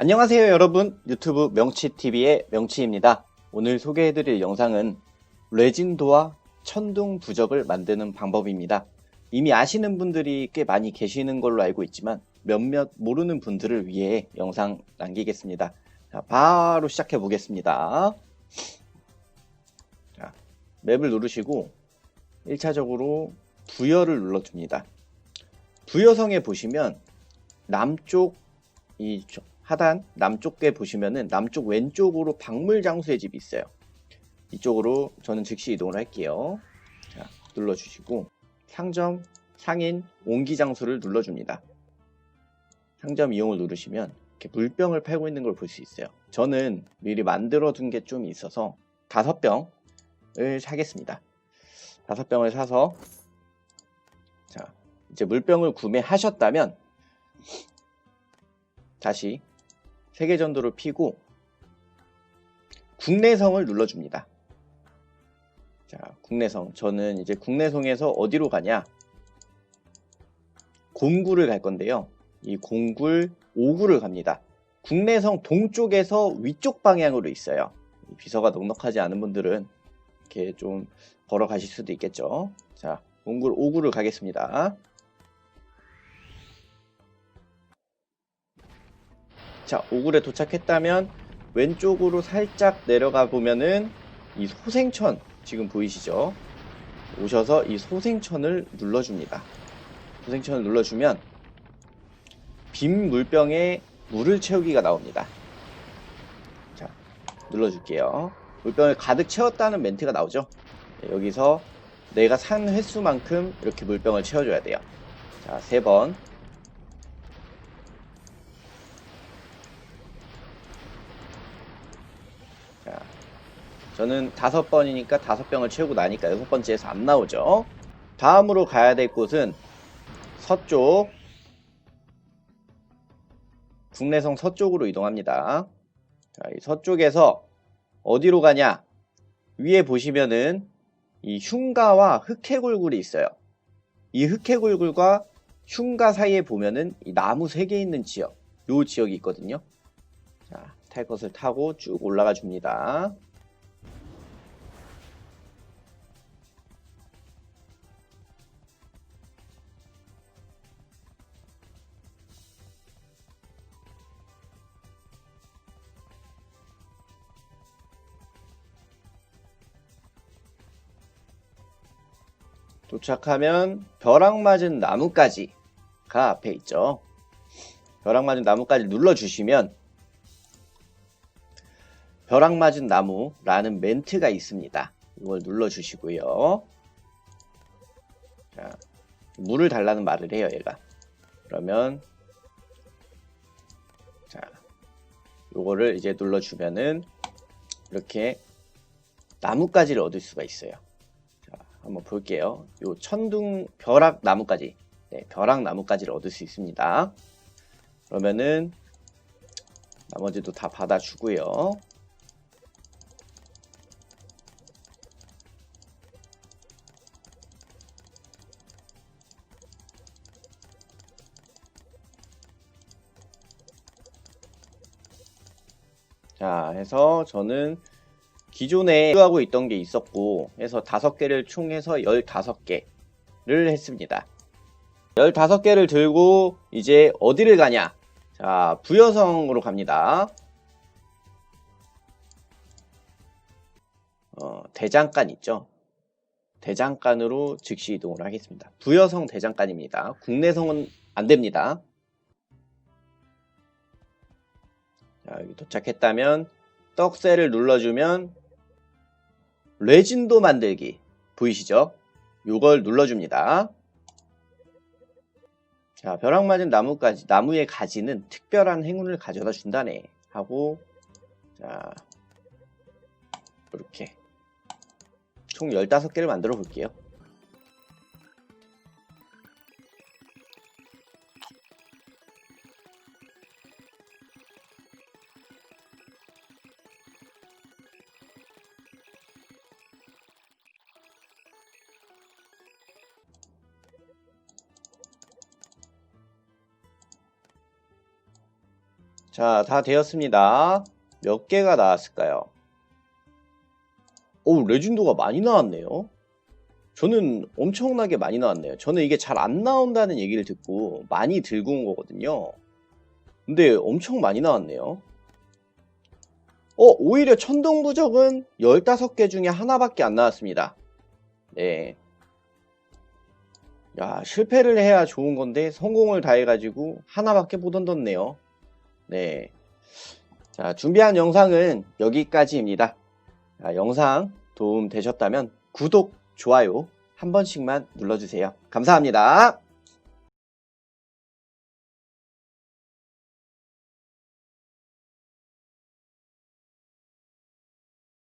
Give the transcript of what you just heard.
안녕하세요 여러분. 유튜브 명치TV의 명치입니다. 오늘 소개해드릴 영상은 레진도와 천둥 부적을 만드는 방법입니다. 이미 아시는 분들이 꽤 많이 계시는 걸로 알고 있지만 몇몇 모르는 분들을 위해 영상 남기겠습니다. 자, 바로 시작해 보겠습니다. 자, 맵을 누르시고 1차적으로 부여를 눌러줍니다. 부여성에 보시면 남쪽 이 하단 남쪽에 보시면은 남쪽 왼쪽으로 박물 장수의 집이 있어요. 이쪽으로 저는 즉시 이동을 할게요. 자, 눌러주시고 상점, 상인, 옹기 장수를 눌러줍니다. 상점 이용을 누르시면 이렇게 물병을 팔고 있는 걸 볼 수 있어요. 저는 미리 만들어 둔 게 좀 있어서 다섯 병을 사겠습니다. 다섯 병을 사서 자 이제 물병을 구매하셨다면 다시 세계전도를 피고 국내성을 눌러줍니다. 자, 국내성. 저는 이제 국내성에서 어디로 가냐? 곰굴을 갈 건데요. 이 곰굴 5구를 갑니다. 국내성 동쪽에서 위쪽 방향으로 있어요. 비서가 넉넉하지 않은 분들은 이렇게 좀 걸어 가실 수도 있겠죠. 자, 곰굴 5구를 가겠습니다. 자, 오굴에 도착했다면 왼쪽으로 살짝 내려가 보면은 이 소생천 지금 보이시죠? 오셔서 이 소생천을 눌러줍니다. 소생천을 눌러주면 빈 물병에 물을 채우기가 나옵니다. 자, 눌러줄게요. 물병을 가득 채웠다는 멘트가 나오죠? 네, 여기서 내가 산 횟수만큼 이렇게 물병을 채워줘야 돼요. 자, 세 번. 저는 다섯 번이니까 다섯 병을 채우고 나니까 여섯 번째에서 안 나오죠. 다음으로 가야 될 곳은 서쪽. 국내성 서쪽으로 이동합니다. 자, 이 서쪽에서 어디로 가냐? 위에 보시면은 이 흉가와 흑해굴굴이 있어요. 이 흑해굴굴과 흉가 사이에 보면은 이 나무 세 개 있는 지역, 요 지역이 있거든요. 자, 탈 것을 타고 쭉 올라가 줍니다. 도착하면 벼락 맞은 나무까지가 앞에 있죠. 벼락 맞은 나무까지 눌러주시면 벼락 맞은 나무라는 멘트가 있습니다. 이걸 눌러주시고요. 자, 물을 달라는 말을 해요, 얘가. 그러면 자, 요거를 이제 눌러주면은 이렇게 나뭇가지를 얻을 수가 있어요. 자, 한번 볼게요. 요 천둥 벼락 나무까지, 네, 벼락 나무까지를 얻을 수 있습니다. 그러면은 나머지도 다 받아주고요. 자, 해서 저는 기존에 하고 있던 게 있었고, 해서 다섯 개를 총 해서 15개를 했습니다. 15개를 들고 이제 어디를 가냐? 자, 부여성으로 갑니다. 어, 대장간 있죠? 대장간으로 즉시 이동을 하겠습니다. 부여성 대장간입니다. 국내성은 안 됩니다. 자, 여기 도착했다면 떡새를 눌러주면 레진도 만들기 보이시죠? 요걸 눌러줍니다. 자, 벼락 맞은 나무까지 나무의 가지는 특별한 행운을 가져다 준다네 하고 자 이렇게 총 15개를 만들어 볼게요. 자, 다 되었습니다. 몇 개가 나왔을까요? 오, 레진도가 많이 나왔네요. 저는 엄청나게 많이 나왔네요. 저는 이게 잘 안 나온다는 얘기를 듣고 많이 들고 온 거거든요. 근데 엄청 많이 나왔네요. 어, 오히려 천둥부적은 15개 중에 하나밖에 안 나왔습니다. 네. 야, 실패를 해야 좋은 건데 성공을 다해가지고 하나밖에 못 얻었네요. 네. 자, 준비한 영상은 여기까지입니다. 자, 영상 도움 되셨다면 구독, 좋아요 한 번씩만 눌러주세요. 감사합니다.